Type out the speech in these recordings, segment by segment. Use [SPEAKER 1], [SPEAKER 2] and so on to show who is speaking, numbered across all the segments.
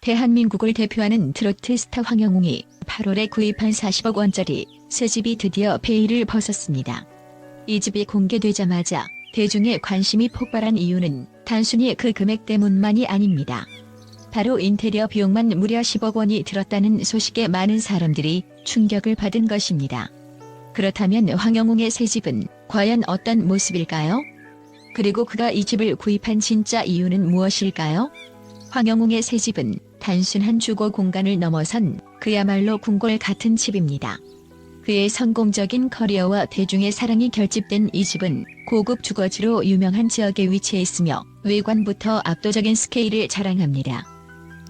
[SPEAKER 1] 대한민국을 대표하는 트로트 스타 황영웅이 8월에 구입한 40억 원짜리 새 집이 드디어 베일을 벗었습니다. 이 집이 공개되자마자 대중의 관심이 폭발한 이유는 단순히 그 금액 때문만이 아닙니다. 바로 인테리어 비용만 무려 10억 원이 들었다는 소식에 많은 사람들이 충격을 받은 것입니다. 그렇다면 황영웅의 새 집은 과연 어떤 모습일까요? 그리고 그가 이 집을 구입한 진짜 이유는 무엇일까요? 황영웅의 새 집은 단순한 주거 공간을 넘어선 그야말로 궁궐 같은 집입니다. 그의 성공적인 커리어와 대중의 사랑이 결집된 이 집은 고급 주거지로 유명한 지역에 위치해 있으며 외관부터 압도적인 스케일을 자랑합니다.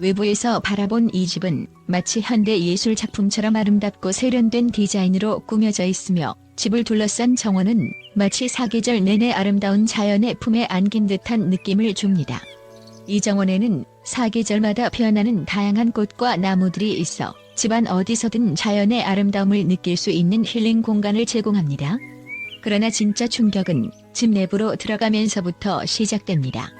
[SPEAKER 1] 외부에서 바라본 이 집은 마치 현대 예술 작품처럼 아름답고 세련된 디자인으로 꾸며져 있으며 집을 둘러싼 정원은 마치 사계절 내내 아름다운 자연의 품에 안긴 듯한 느낌을 줍니다. 이 정원에는 사계절마다 피어나는 다양한 꽃과 나무들이 있어 집안 어디서든 자연의 아름다움을 느낄 수 있는 힐링 공간을 제공합니다. 그러나 진짜 충격은 집 내부로 들어가면서부터 시작됩니다.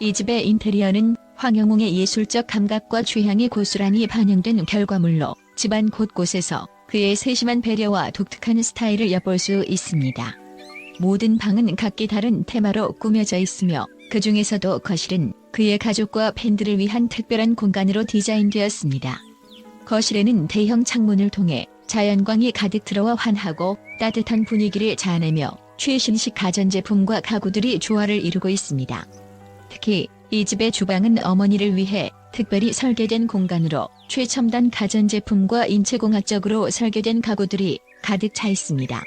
[SPEAKER 1] 이 집의 인테리어는 황영웅의 예술적 감각과 취향이 고스란히 반영된 결과물로 집안 곳곳에서 그의 세심한 배려와 독특한 스타일을 엿볼 수 있습니다. 모든 방은 각기 다른 테마로 꾸며져 있으며 그 중에서도 거실은 그의 가족과 팬들을 위한 특별한 공간으로 디자인되었습니다. 거실에는 대형 창문을 통해 자연광이 가득 들어와 환하고 따뜻한 분위기를 자아내며 최신식 가전제품과 가구들이 조화를 이루고 있습니다. 특히 이 집의 주방은 어머니를 위해 특별히 설계된 공간으로 최첨단 가전제품과 인체공학적으로 설계된 가구들이 가득 차 있습니다.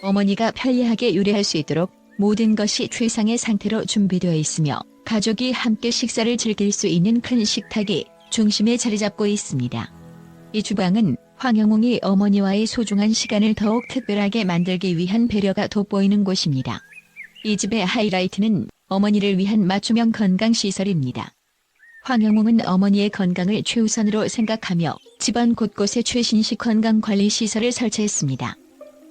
[SPEAKER 1] 어머니가 편리하게 요리할 수 있도록 모든 것이 최상의 상태로 준비되어 있으며 가족이 함께 식사를 즐길 수 있는 큰 식탁이 중심에 자리 잡고 있습니다. 이 주방은 황영웅이 어머니와의 소중한 시간을 더욱 특별하게 만들기 위한 배려가 돋보이는 곳입니다. 이 집의 하이라이트는 어머니를 위한 맞춤형 건강시설입니다. 황영웅은 어머니의 건강을 최우선으로 생각하며 집안 곳곳에 최신식 건강관리 시설을 설치했습니다.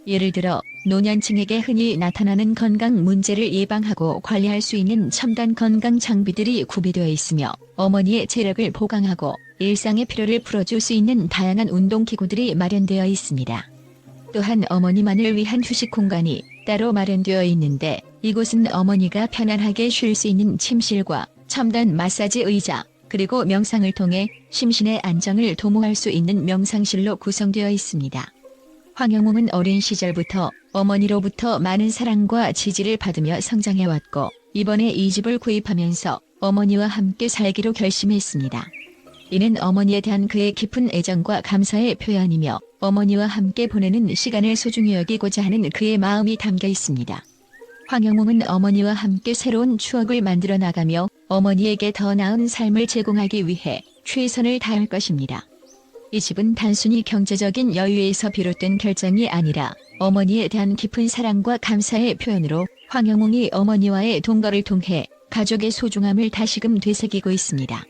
[SPEAKER 1] 예를 들어 노년층에게 흔히 나타나는 건강 문제를 예방하고 관리할 수 있는 첨단 건강 장비들이 구비되어 있으며 어머니의 체력을 보강하고 일상의 피로를 풀어줄 수 있는 다양한 운동기구들이 마련되어 있습니다. 또한 어머니만을 위한 휴식 공간이 따로 마련되어 있는데 이곳은 어머니가 편안하게 쉴 수 있는 침실과 첨단 마사지 의자 그리고 명상을 통해 심신의 안정을 도모할 수 있는 명상실로 구성되어 있습니다. 황영웅은 어린 시절부터 어머니로부터 많은 사랑과 지지를 받으며 성장해왔고 이번에 이 집을 구입하면서 어머니와 함께 살기로 결심했습니다. 이는 어머니에 대한 그의 깊은 애정과 감사의 표현이며 어머니와 함께 보내는 시간을 소중히 여기고자 하는 그의 마음이 담겨 있습니다. 황영웅은 어머니와 함께 새로운 추억을 만들어 나가며 어머니에게 더 나은 삶을 제공하기 위해 최선을 다할 것입니다. 이 집은 단순히 경제적인 여유에서 비롯된 결정이 아니라 어머니에 대한 깊은 사랑과 감사의 표현으로 황영웅이 어머니와의 동거를 통해 가족의 소중함을 다시금 되새기고 있습니다.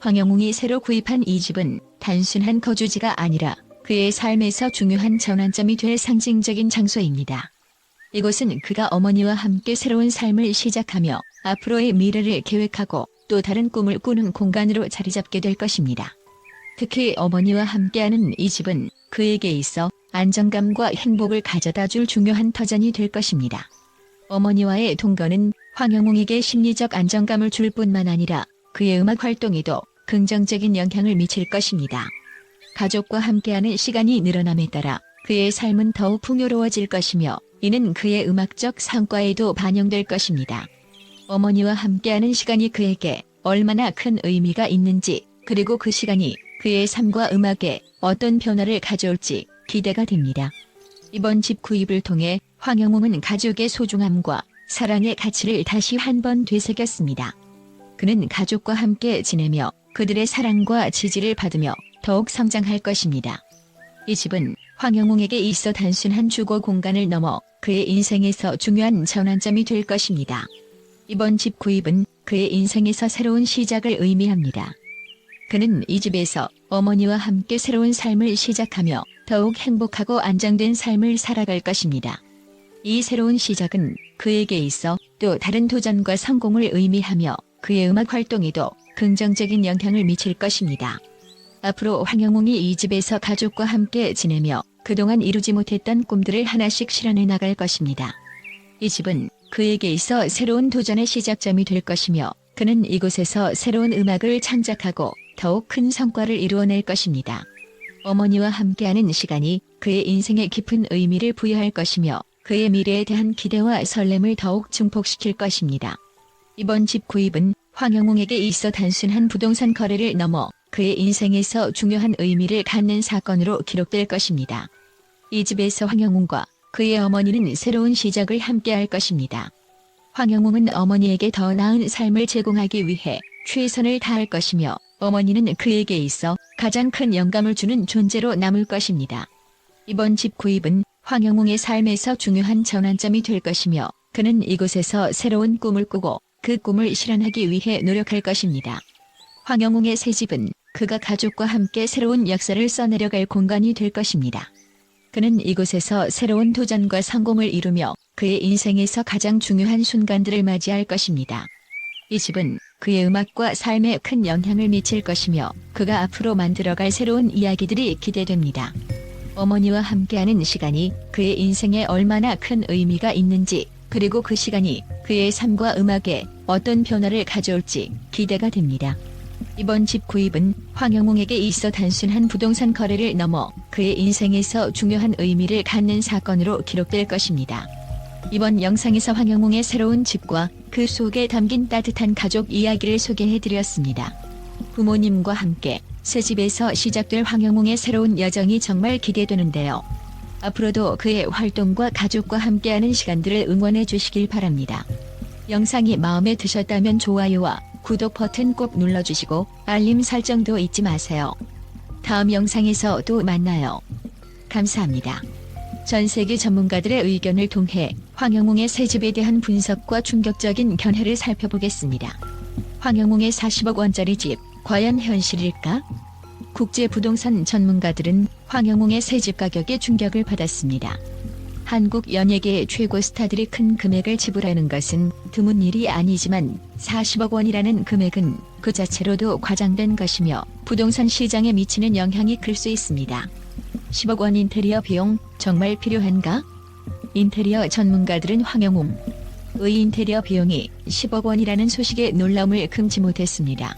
[SPEAKER 1] 황영웅이 새로 구입한 이 집은 단순한 거주지가 아니라 그의 삶에서 중요한 전환점이 될 상징적인 장소입니다. 이곳은 그가 어머니와 함께 새로운 삶을 시작하며 앞으로의 미래를 계획하고 또 다른 꿈을 꾸는 공간으로 자리 잡게 될 것입니다. 특히 어머니와 함께하는 이 집은 그에게 있어 안정감과 행복을 가져다 줄 중요한 터전이 될 것입니다. 어머니와의 동거는 황영웅에게 심리적 안정감을 줄 뿐만 아니라 그의 음악 활동에도 긍정적인 영향을 미칠 것입니다. 가족과 함께하는 시간이 늘어남에 따라 그의 삶은 더욱 풍요로워질 것이며 이는 그의 음악적 성과에도 반영될 것입니다. 어머니와 함께하는 시간이 그에게 얼마나 큰 의미가 있는지 그리고 그 시간이 그의 삶과 음악에 어떤 변화를 가져올지 기대가 됩니다. 이번 집 구입을 통해 황영웅은 가족의 소중함과 사랑의 가치를 다시 한 번 되새겼습니다. 그는 가족과 함께 지내며 그들의 사랑과 지지를 받으며 더욱 성장할 것입니다. 이 집은 황영웅에게 있어 단순한 주거 공간을 넘어 그의 인생에서 중요한 전환점이 될 것입니다. 이번 집 구입은 그의 인생에서 새로운 시작을 의미합니다. 그는 이 집에서 어머니와 함께 새로운 삶을 시작하며 더욱 행복하고 안정된 삶을 살아갈 것입니다. 이 새로운 시작은 그에게 있어 또 다른 도전과 성공을 의미하며 그의 음악 활동에도 긍정적인 영향을 미칠 것입니다. 앞으로 황영웅이 이 집에서 가족과 함께 지내며 그동안 이루지 못했던 꿈들을 하나씩 실현해 나갈 것입니다. 이 집은 그에게 있어 새로운 도전의 시작점이 될 것이며 그는 이곳에서 새로운 음악을 창작하고 더욱 큰 성과를 이루어낼 것입니다. 어머니와 함께하는 시간이 그의 인생에 깊은 의미를 부여할 것이며 그의 미래에 대한 기대와 설렘을 더욱 증폭시킬 것입니다. 이번 집 구입은 황영웅에게 있어 단순한 부동산 거래를 넘어 그의 인생에서 중요한 의미를 갖는 사건으로 기록될 것입니다. 이 집에서 황영웅과 그의 어머니는 새로운 시작을 함께 할 것입니다. 황영웅은 어머니에게 더 나은 삶을 제공하기 위해 최선을 다할 것이며 어머니는 그에게 있어 가장 큰 영감을 주는 존재로 남을 것입니다. 이번 집 구입은 황영웅의 삶에서 중요한 전환점이 될 것이며 그는 이곳에서 새로운 꿈을 꾸고 그 꿈을 실현하기 위해 노력할 것입니다. 황영웅의 새 집은 그가 가족과 함께 새로운 역사를 써내려갈 공간이 될 것입니다. 그는 이곳에서 새로운 도전과 성공을 이루며 그의 인생에서 가장 중요한 순간들을 맞이할 것입니다. 이 집은 그의 음악과 삶에 큰 영향을 미칠 것이며 그가 앞으로 만들어갈 새로운 이야기들이 기대됩니다. 어머니와 함께하는 시간이 그의 인생에 얼마나 큰 의미가 있는지 그리고 그 시간이 그의 삶과 음악에 어떤 변화를 가져올지 기대가 됩니다. 이번 집 구입은 황영웅에게 있어 단순한 부동산 거래를 넘어 그의 인생에서 중요한 의미를 갖는 사건으로 기록될 것입니다. 이번 영상에서 황영웅의 새로운 집과 그 속에 담긴 따뜻한 가족 이야기를 소개해드렸습니다. 부모님과 함께 새 집에서 시작될 황영웅의 새로운 여정이 정말 기대되는데요. 앞으로도 그의 활동과 가족과 함께하는 시간들을 응원해 주시길 바랍니다. 영상이 마음에 드셨다면 좋아요와 구독 버튼 꼭 눌러주시고 알림 설정도 잊지 마세요. 다음 영상에서 또 만나요. 감사합니다. 전 세계 전문가들의 의견을 통해 황영웅의 새 집에 대한 분석과 충격적인 견해를 살펴보겠습니다. 황영웅의 40억 원짜리 집, 과연 현실일까? 국제 부동산 전문가들은 황영웅의 새 집 가격에 충격을 받았습니다. 한국 연예계의 최고 스타들이 큰 금액을 지불하는 것은 드문 일이 아니지만 40억 원이라는 금액은 그 자체로도 과장된 것이며 부동산 시장에 미치는 영향이 클 수 있습니다. 10억 원 인테리어 비용 정말 필요한가? 인테리어 전문가들은 황영웅 의 인테리어 비용이 10억 원이라는 소식에 놀라움을 금치 못했습니다.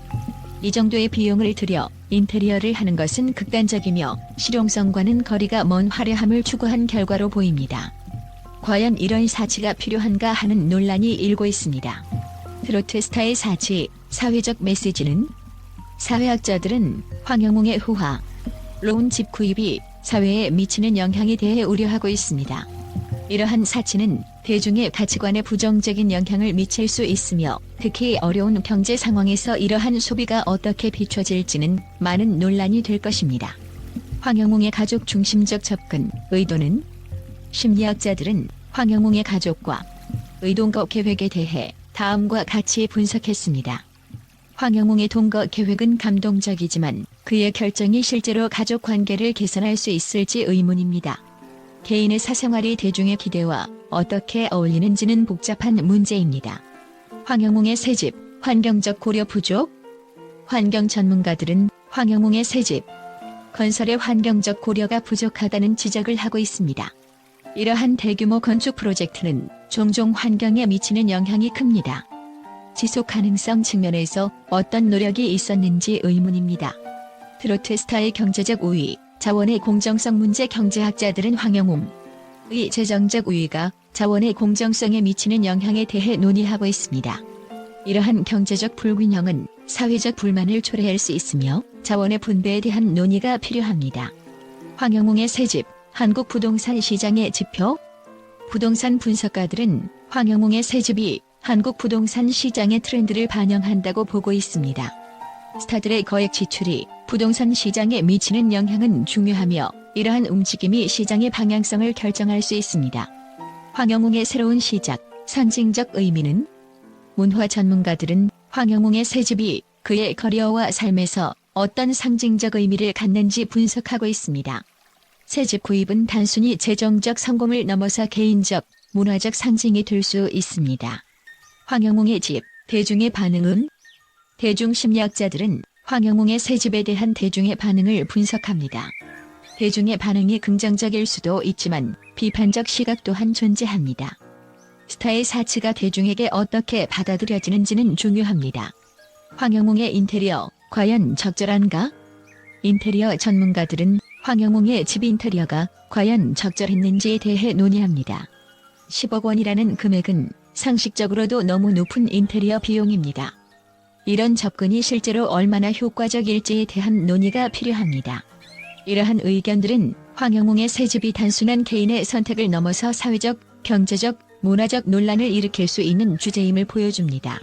[SPEAKER 1] 이 정도의 비용을 들여 인테리어를 하는 것은 극단적이며 실용성과는 거리가 먼 화려함을 추구한 결과로 보입니다. 과연 이런 사치가 필요한가 하는 논란이 일고 있습니다. 트로트 스타의 사치, 사회적 메시지는 사회학자들은 황영웅의 후화, 로운 집 구입이 사회에 미치는 영향에 대해 우려하고 있습니다. 이러한 사치는 대중의 가치관에 부정적인 영향을 미칠 수 있으며 특히 어려운 경제 상황에서 이러한 소비가 어떻게 비춰질지는 많은 논란이 될 것입니다. 황영웅의 가족 중심적 접근, 의도는 심리학자들은 황영웅의 가족과 의동거 계획에 대해 다음과 같이 분석했습니다. 황영웅의 동거 계획은 감동적이지만 그의 결정이 실제로 가족 관계를 개선할 수 있을지 의문입니다. 개인의 사생활이 대중의 기대와 어떻게 어울리는지는 복잡한 문제입니다. 황영웅의 새집, 환경적 고려 부족? 환경 전문가들은 황영웅의 새집, 건설의 환경적 고려가 부족하다는 지적을 하고 있습니다. 이러한 대규모 건축 프로젝트는 종종 환경에 미치는 영향이 큽니다. 지속 가능성 측면에서 어떤 노력이 있었는지 의문입니다. 트로트 스타의 경제적 우위, 자원의 공정성 문제 경제학자들은 황영웅의 재정적 우위가 자원의 공정성에 미치는 영향에 대해 논의하고 있습니다. 이러한 경제적 불균형은 사회적 불만을 초래할 수 있으며 자원의 분배에 대한 논의가 필요합니다. 황영웅의 새집, 한국 부동산 시장의 지표? 부동산 분석가들은 황영웅의 새집이 한국 부동산 시장의 트렌드를 반영한다고 보고 있습니다. 스타들의 거액 지출이 부동산 시장에 미치는 영향은 중요하며 이러한 움직임이 시장의 방향성을 결정할 수 있습니다. 황영웅의 새로운 시작, 상징적 의미는 문화 전문가들은 황영웅의 새 집이 그의 커리어와 삶에서 어떤 상징적 의미를 갖는지 분석하고 있습니다. 새 집 구입은 단순히 재정적 성공을 넘어서 개인적, 문화적 상징이 될 수 있습니다. 황영웅의 집, 대중의 반응은 대중심리학자들은 황영웅의 새 집에 대한 대중의 반응을 분석합니다. 대중의 반응이 긍정적일 수도 있지만 비판적 시각 또한 존재합니다. 스타의 사치가 대중에게 어떻게 받아들여지는지는 중요합니다. 황영웅의 인테리어, 과연 적절한가? 인테리어 전문가들은 황영웅의 집 인테리어가 과연 적절했는지에 대해 논의합니다. 10억 원이라는 금액은 상식적으로도 너무 높은 인테리어 비용입니다. 이런 접근이 실제로 얼마나 효과적일지에 대한 논의가 필요합니다. 이러한 의견들은 황영웅의 새 집이 단순한 개인의 선택을 넘어서 사회적, 경제적, 문화적 논란을 일으킬 수 있는 주제임을 보여줍니다.